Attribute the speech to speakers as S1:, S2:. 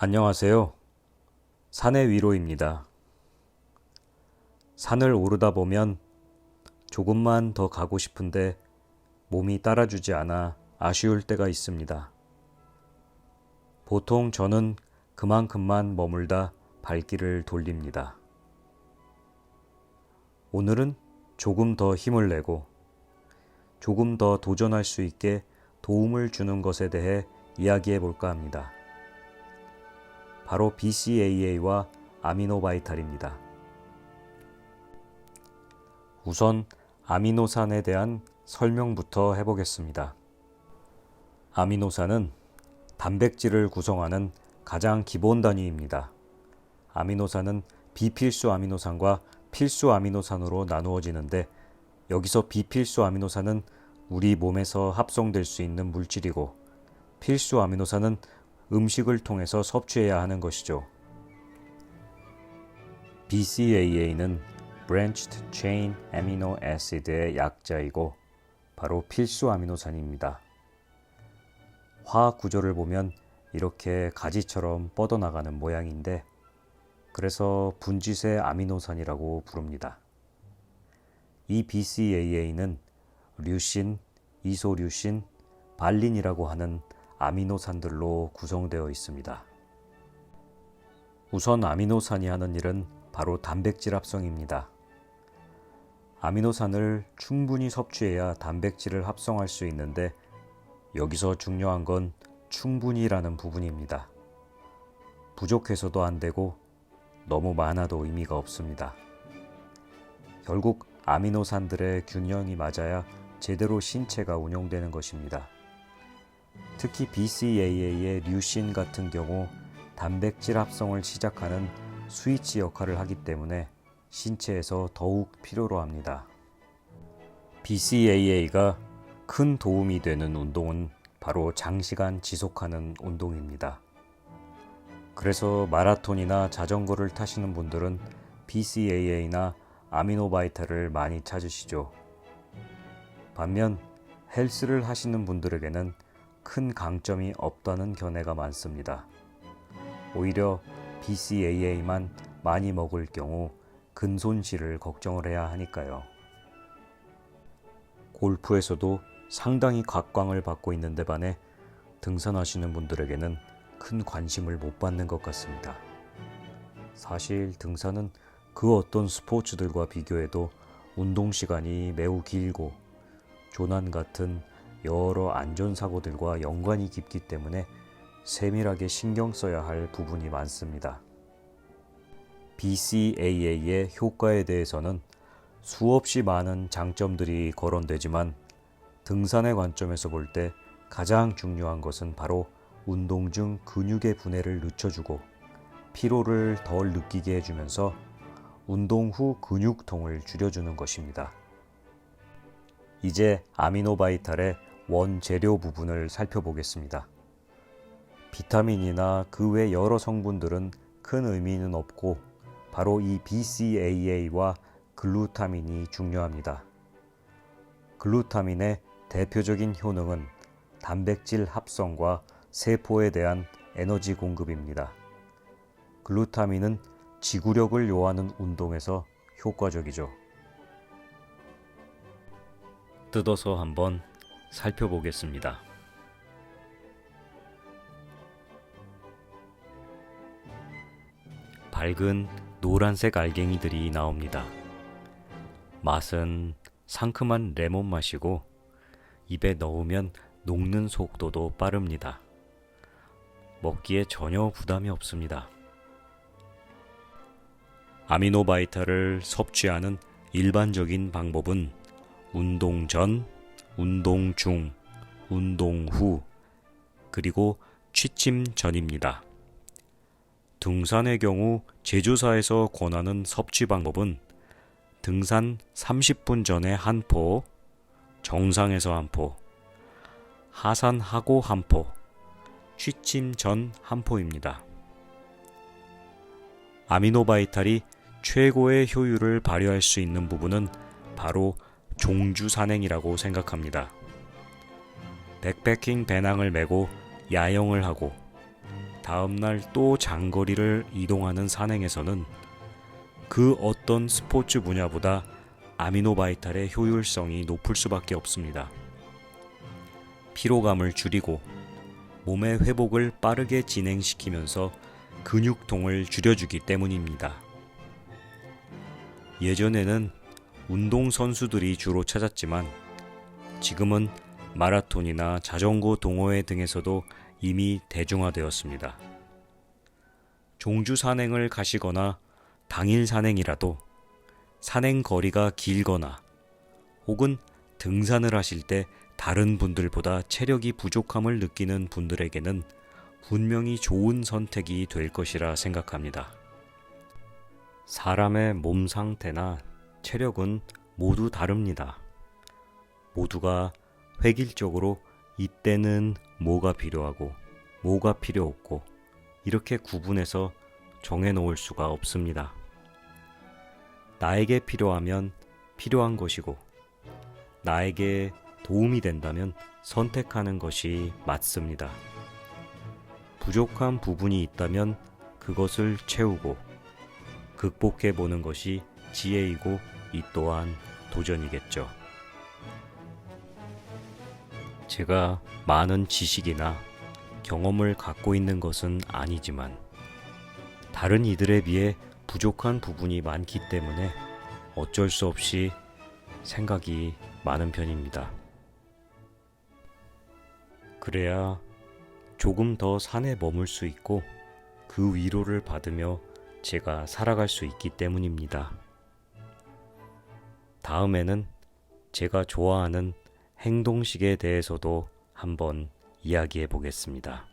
S1: 안녕하세요. 산의 위로입니다. 산을 오르다 보면 조금만 더 가고 싶은데 몸이 따라주지 않아 아쉬울 때가 있습니다. 보통 저는 그만큼만 머물다 발길을 돌립니다. 오늘은 조금 더 힘을 내고 조금 더 도전할 수 있게 도움을 주는 것에 대해 이야기해 볼까 합니다. 바로 BCAA와 아미노바이탈입니다. 우선 아미노산에 대한 설명부터 해보겠습니다. 아미노산은 단백질을 구성하는 가장 기본 단위입니다. 아미노산은 비필수 아미노산과 필수 아미노산으로 나누어지는데 여기서 비필수 아미노산은 우리 몸에서 합성될 수 있는 물질이고 필수 아미노산은 음식을 통해서 섭취해야 하는 것이죠. BCAA는 Branched Chain Amino Acid의 약자이고 바로 필수 아미노산입니다. 화학 구조를 보면 이렇게 가지처럼 뻗어나가는 모양인데 그래서 분지세 아미노산이라고 부릅니다. 이 BCAA는 류신, 이소류신, 발린이라고 하는 아미노산들로 구성되어 있습니다. 우선 아미노산이 하는 일은 바로 단백질 합성입니다. 아미노산을 충분히 섭취해야 단백질을 합성할 수 있는데 여기서 중요한 건 충분히라는 부분입니다. 부족해서도 안 되고 너무 많아도 의미가 없습니다. 결국 아미노산들의 균형이 맞아야 제대로 신체가 운영되는 것입니다. 특히 BCAA의 류신 같은 경우 단백질 합성을 시작하는 스위치 역할을 하기 때문에 신체에서 더욱 필요로 합니다. BCAA가 큰 도움이 되는 운동은 바로 장시간 지속하는 운동입니다. 그래서 마라톤이나 자전거를 타시는 분들은 BCAA나 아미노바이탈을 많이 찾으시죠. 반면 헬스를 하시는 분들에게는 큰 강점이 없다는 견해가 많습니다. 오히려 BCAA만 많이 먹을 경우 근손실을 걱정을 해야 하니까요. 골프에서도 상당히 각광을 받고 있는데 반해 등산하시는 분들에게는 큰 관심을 못 받는 것 같습니다. 사실 등산은 그 어떤 스포츠들과 비교해도 운동 시간이 매우 길고 조난 같은 여러 안전사고들과 연관이 깊기 때문에 세밀하게 신경 써야 할 부분이 많습니다. BCAA의 효과에 대해서는 수없이 많은 장점들이 거론되지만 등산의 관점에서 볼 때 가장 중요한 것은 바로 운동 중 근육의 분해를 늦춰주고 피로를 덜 느끼게 해주면서 운동 후 근육통을 줄여주는 것입니다. 이제 아미노바이탈의 원재료 부분을 살펴보겠습니다. 비타민이나 그 외 여러 성분들은 큰 의미는 없고 바로 이 BCAA와 글루타민이 중요합니다. 글루타민의 대표적인 효능은 단백질 합성과 세포에 대한 에너지 공급입니다. 글루타민은 지구력을 요하는 운동에서 효과적이죠. 뜯어서 한번 살펴보겠습니다. 밝은 노란색 알갱이들이 나옵니다. 맛은 상큼한 레몬 맛이고 입에 넣으면 녹는 속도도 빠릅니다. 먹기에 전혀 부담이 없습니다. 아미노바이탈을 섭취하는 일반적인 방법은 운동 전, 운동 중, 운동 후, 그리고 취침 전입니다. 등산의 경우 제조사에서 권하는 섭취 방법은 등산 30분 전에 한 포, 정상에서 한 포, 하산하고 한 포, 취침 전 한 포입니다. 아미노바이탈이 최고의 효율을 발휘할 수 있는 부분은 바로 종주 산행이라고 생각합니다. 백패킹 배낭을 메고 야영을 하고 다음날 또 장거리를 이동하는 산행에서는 그 어떤 스포츠 분야보다 아미노바이탈의 효율성이 높을 수밖에 없습니다. 피로감을 줄이고 몸의 회복을 빠르게 진행시키면서 근육통을 줄여주기 때문입니다. 예전에는 운동선수들이 주로 찾았지만 지금은 마라톤이나 자전거 동호회 등에서도 이미 대중화되었습니다. 종주 산행을 가시거나 당일 산행이라도 산행 거리가 길거나 혹은 등산을 하실 때 다른 분들보다 체력이 부족함을 느끼는 분들에게는 분명히 좋은 선택이 될 것이라 생각합니다. 사람의 몸 상태나 체력은 모두 다릅니다. 모두가 획일적으로 이때는 뭐가 필요하고 뭐가 필요 없고 이렇게 구분해서 정해 놓을 수가 없습니다. 나에게 필요하면 필요한 것이고 나에게 도움이 된다면 선택하는 것이 맞습니다. 부족한 부분이 있다면 그것을 채우고 극복해 보는 것이 지혜이고 이 또한 도전이겠죠. 제가 많은 지식이나 경험을 갖고 있는 것은 아니지만 다른 이들에 비해 부족한 부분이 많기 때문에 어쩔 수 없이 생각이 많은 편입니다. 그래야 조금 더 산에 머물 수 있고 그 위로를 받으며 제가 살아갈 수 있기 때문입니다. 다음에는 제가 좋아하는 행동식에 대해서도 한번 이야기해 보겠습니다.